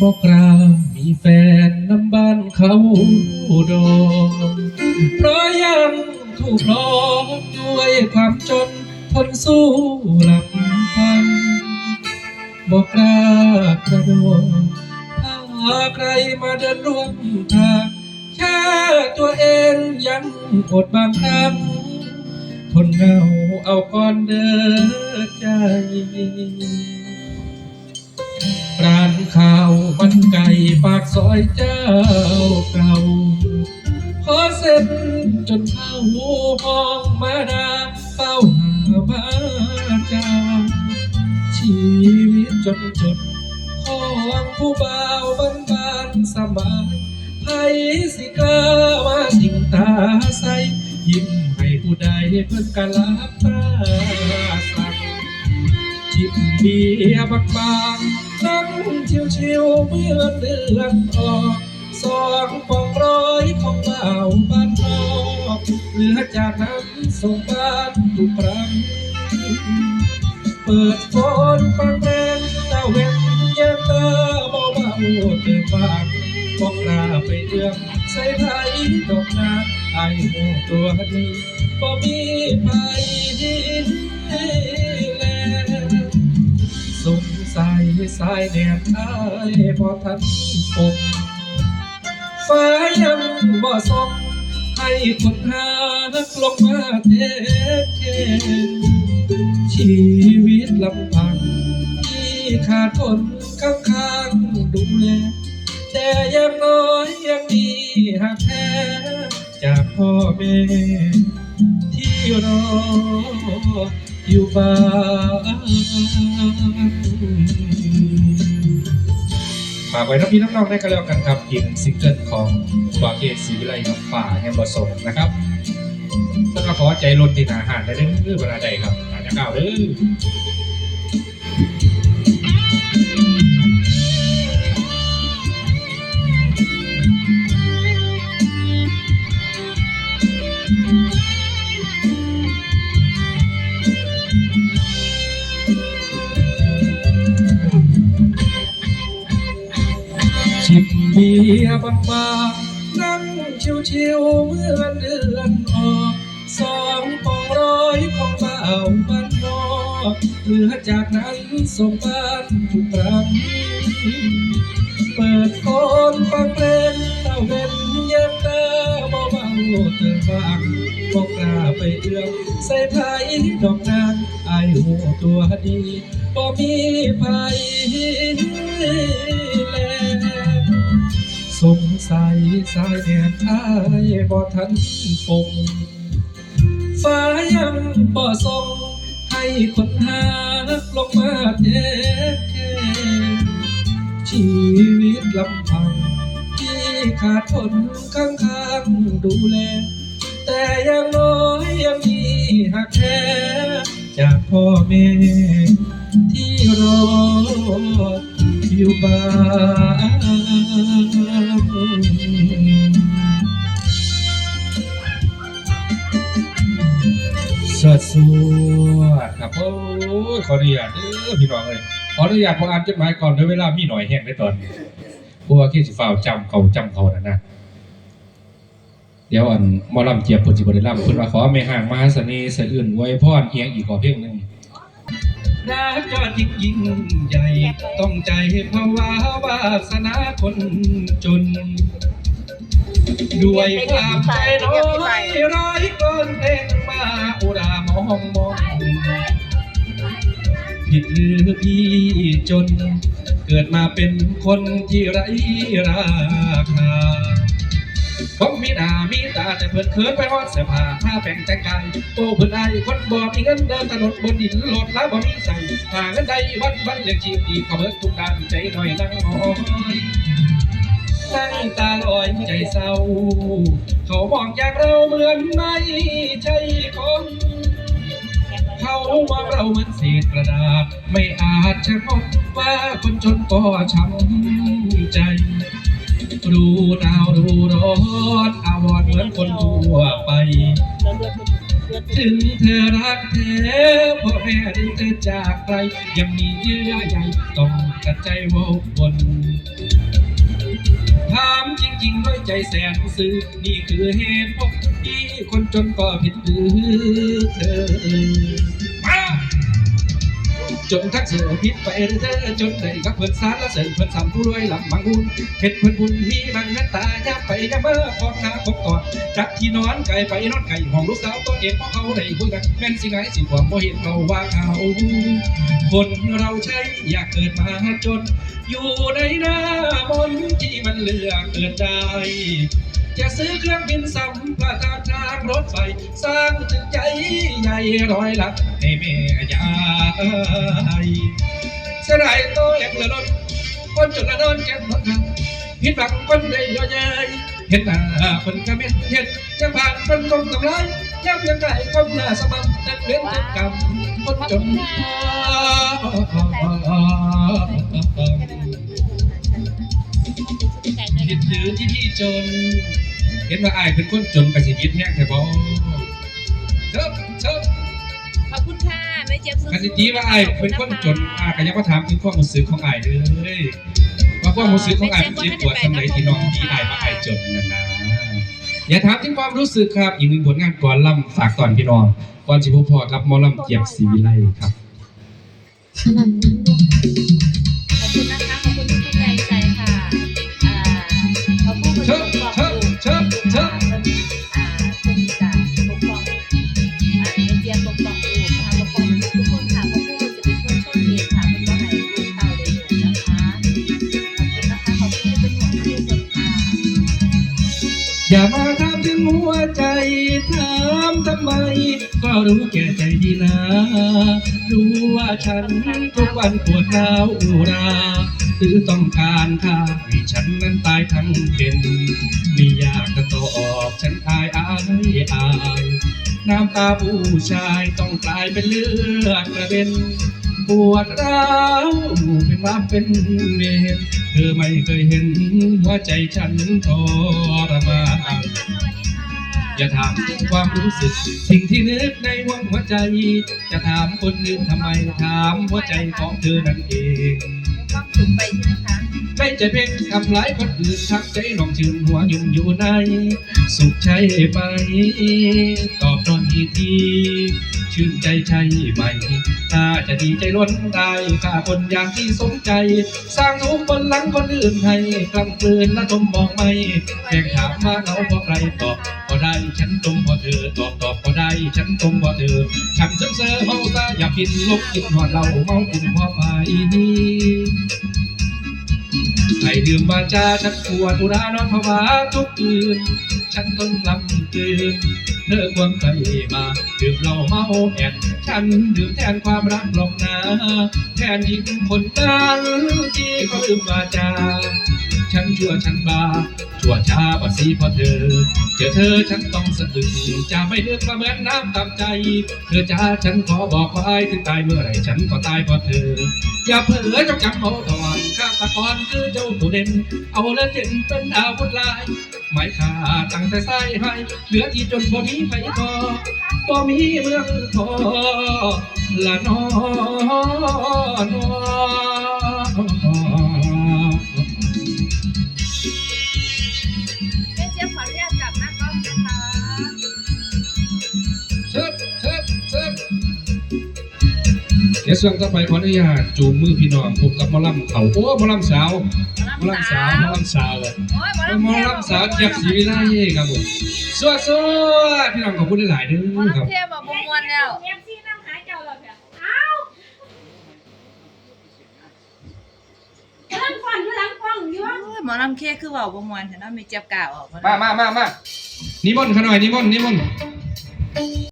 บอกกล้ามีแฟนน้ำบ้านเขาดอกเพราะยังถูกหลอกด้วยความจนทนสู้ลำพังบอกกล้ากระโดดถ้าใครมาเดินร่วมทางแค่ตัวเองยังอดบางครั้งทนเหงาเอาก่อนเดินใจ ร้านข้าวมันไก่ปากซอยเจ้าเก่าขอเส้นจนเข้าห้องมาดาเฝ้าหามาเจ้า ชีวิตจนจนของผู้บ่าวบ้านบ้านสบายไผสิกล้ามาสิงตาใสยิ้มให้ผู้ใดเพิ่นกะลับตาสั่งจิบเบียบักบาง นั่งชิวๆเมื่อเดือนออกสองปองร้อยของเบาบ้านนอกเหลือจากนั้นส่งบ้านทุกครั้งเปิดโฟนฟังเพลงตาเวนเย็นตาเบาเบาเติมบางบอกลาไปเอื้อใส่ไทยดอกนาไอายหูตัวดีบ่มีไผดี สัยสายแนบอายพอทันปมฟ้ายังบ่ส่งให้คนหาลงมาเทเทชีวิตลำพังที่ขาดคนข้างข้างดูแลแต่ยังน้อยยังมีหักแท้ จากพ่อแม่ที่รออยู่บ้านฝากไว้น้องพี่น้องๆได้กันแล้วกันครับอีกหนึ่งซิงเกิลของบาเกตสีวิไลกับป่าแห่งบสงนะครับต้นมาขอใจลนติดอาหารได้เด้อยเวลาใดครับอาจจะก้าวเด้อ ชิบเบียบางๆนั่งชิวๆเมื่อเดือนออกสองปองร้อยของเบาบ้านนอกเหลือจากนั้นส่งบ้านทุกครั้งเปิดโฟนฟังเพลงตาเวนเย็นตาเบาเติมบางบอกกล้าไปเอื้อมใส่ไทยดอกนางไอายหูตัวดีบ่มีไผแล งสัยสายแดนอายบ่ทันปงฟ้ายังบ่ส่งให้คนหาลงมาแท้ชีวิตลำพังที่ขาดคนข้างข้างๆดูแล แต่ยังน้อยยังมีหักแท้จากพ่อแม่ที่รออยู่บ้าน สวดครับโอ้ยขออนุญาตเด้อพี่น้องเลยขออนุญาตผมอ่านจดหมายก่อนด้วยเวลามีหน่อยแห้งในตอนเพราะว่าขี้สิฟ้าวจำเขาจำเขานะนะเดี๋ยวอันมอลำเจียบเพิ่นสิบ่ได้ลำเพิ่นว่าขอไม่ห่างมหาเสน่ห์สะอื่นไว้พรเอียงอีกขอเพียงหนึ่งรักจอดยิ่งยิ่งใหญ่ต้องใจภาวาวาสนาคนจน ด้วยความใจน้อยร้อยเกินเพลงม อุรามองมองผิดหรือพี่จน เกิดมาเป็นคนที่ไร้ราคาผมมีหน้ามีตาแต่เพิ่นเขินไปฮอดเสื้อผ้าผ้าแป้งแต่งกายโอ้เพิ่นอายคนบ่มีเงินเดินถนนบนดินโลดแล้วบ่มีใส่หาเงินใดวันวันเลี้ยงชีพดีขอเบิดทุกด้านใจหน่อยนั่งหอย นั่งตาลอยใจเศร้า เขามองอยางเราเหมือนไม่ใช่คน เขามองเราเหมือนเศษกระดาษ ไม่อาจจะพบว่าคนจนก็ช้ำใจรู้หนาวรู้ร้อนอาวรณ์เหมือนคนทั่วไป ถึงเธอรักแท้พ่อแม่ดึงเธอจากไปยังมีเยื่อใยต้องกัดใจโวบน ถามจริงๆด้วยใจแสนซื้อ นี่คือเหตุผลที่คนจนก็ผิดหรือเธอ จนทักเสือผิดไปเธอจนได้กับเพื่อนสารและเสริญเพื่อนสามผู้รวยลำบางบุญเห็ดเพื่อนบุญมีบางนัตตาย่าไปย่าเมื่อพอกหน้าพบก่อนจักที่นอนไก่ไปนอนไก่ห้องลูกสาวตัวเองเพราะเขาได้คุยกันแม่นสิไงสิความบ่เห็นเราว่าเขาคนเราใช่อยากเกิดมาจน อยู่ในหน้ามนที่มันเลือกเกินได้ จะซื้อเครื่องบินสัมปทานทางรถไฟสร้างตึกใจใหญ่ร้อยหลังให้แม่ยายเสียดายตัวเล็กละล้นคนจนละโดนแก้มรถทางผิดหวังคนได้ย่อใหญ่เห็นหน้าคนกระเม็ดเห็นยังผ่านคนกลมกำไรยับยังไก่ก้มหน้าสมัครนักเรียนเจ็บกรรมคนจนผิดหรือที่พี่จน เห็นว่าอายเป็นคนจนกับชีวิตแห้งแต่บ่เชิบเชิบขอบคุณค่ะแม่เจี๊ยบสู้ๆกันสิตีว่าอายเป็นคนจนอายก็ยังมาถามถึงความรู้สึกของอายเลยว่าความรู้สึกของอายเป็นเจ็บปวดสำหรับที่น้องที่อายว่าอายจนนั่นนะอย่าถามถึงความรู้สึกครับ อีกหนึ่งผลงานก่อนล่ำฝากตอนพี่น้องก่อนสิพบพอกับหมอลำเกียบศรีวิไลครับขอบคุณนะคะขอบคุณทุกแรงใจ อย่ามาถามถึงหัวใจถามทำไม ก็รู้แก่ใจดีนะ รู้ว่าฉันทุกวันปวดร้าวอุราหรือต้องการค่าให้ฉันนั้นตายทั้งเป็นไม่อยากจะตอบฉันอายอายอายน้ำตาผู้ชายต้องกลายเป็นเลือดกระเด็นปวดร้าวเป็นว่าเป็นเวรเธอไม่เคยเห็นหัวใจฉันทรมาน อย่าถามถึงความรู้สึก สิ่งที่นึกในหัวหัวใจ จะถามคนอื่นทำไมถามหัวใจของเธอนั่นเองความสุขไปใช่ไหมคะไม่จะเพ่งทำร้ายคนอื่นทักใจน้องชื่นหัวยุ่มอยู่ใน สุขใจไปตอบตอนทีที ชื่นใจใช่ไหมถ้าจะดีใจล้นได้ข้าคนอย่างที่สมใจ สร้างทุกข์บนหลังคนอื่นให้กลำกลืนและทมมองไม่แข่งถามมาเขาเพราะใครตอบก็ได้ฉันตรงเพราะเธอตอบตอบก็ได้ฉันตรงเพราะเธอฉันเสริมเสริมเมาซาอยากกินลบกินหอดเราเมากินพอไป ให้ดื่มบาจาฉันปวดอุรานอนภาวะทุกคืน ฉันทนกลำกืนเธอควงใจมาดื่มเหล้าเมาแอนฉันดื่มแทนความรักหลอกนาแทนหญิงคนนั้นที่เขาลืมวาจาฉันชั่วฉันบาชั่วช้าบาสีเพราะเธอ เจอเธอฉันต้องสะดึกจะไม่นึกมาเหมือนน้ำตามใจ เธอจ้าฉันขอบอกไว้ถึงตายเมื่อไรฉันก็ตายเพราะเธอ อย่าเผลอจงจำเอาถอน ตะกอนคือเจ้าตัวเด่น เอาละเจ็นเป็นอาวุธลาย หมายขาตั้งแต่ใส่ให้ เหลือที่จนบ่มีไฟทอบ่มีเมืองทอละนอน ดี๋ยวส่วนต่อไปขออนุญาตจูงมือพี่น้องพบกับหมอลำเขาโอ้หมอลำสาวหมอลำสาวหมอลำสาวเลยโอ้ยหมอหมอลำเทพลำสาวเจียบศรีวิไลครับผมสวัสดีพี่น้องขอบคุณหลายๆเด้หมออครับ ลำเทพบอกบมวนแล้ว เอฟซีน้ำหายเจ้าเลยค่ะอ้าวกำลังฟันอยู่หลังกล้องอยู่ โอ้ยหมอลำเคคือเว่าบมวนแต่น้ามีเจี๊ยบกล่าวออกมา มามามานิมนต์เขาหน่อยนิมนต์นิมนต์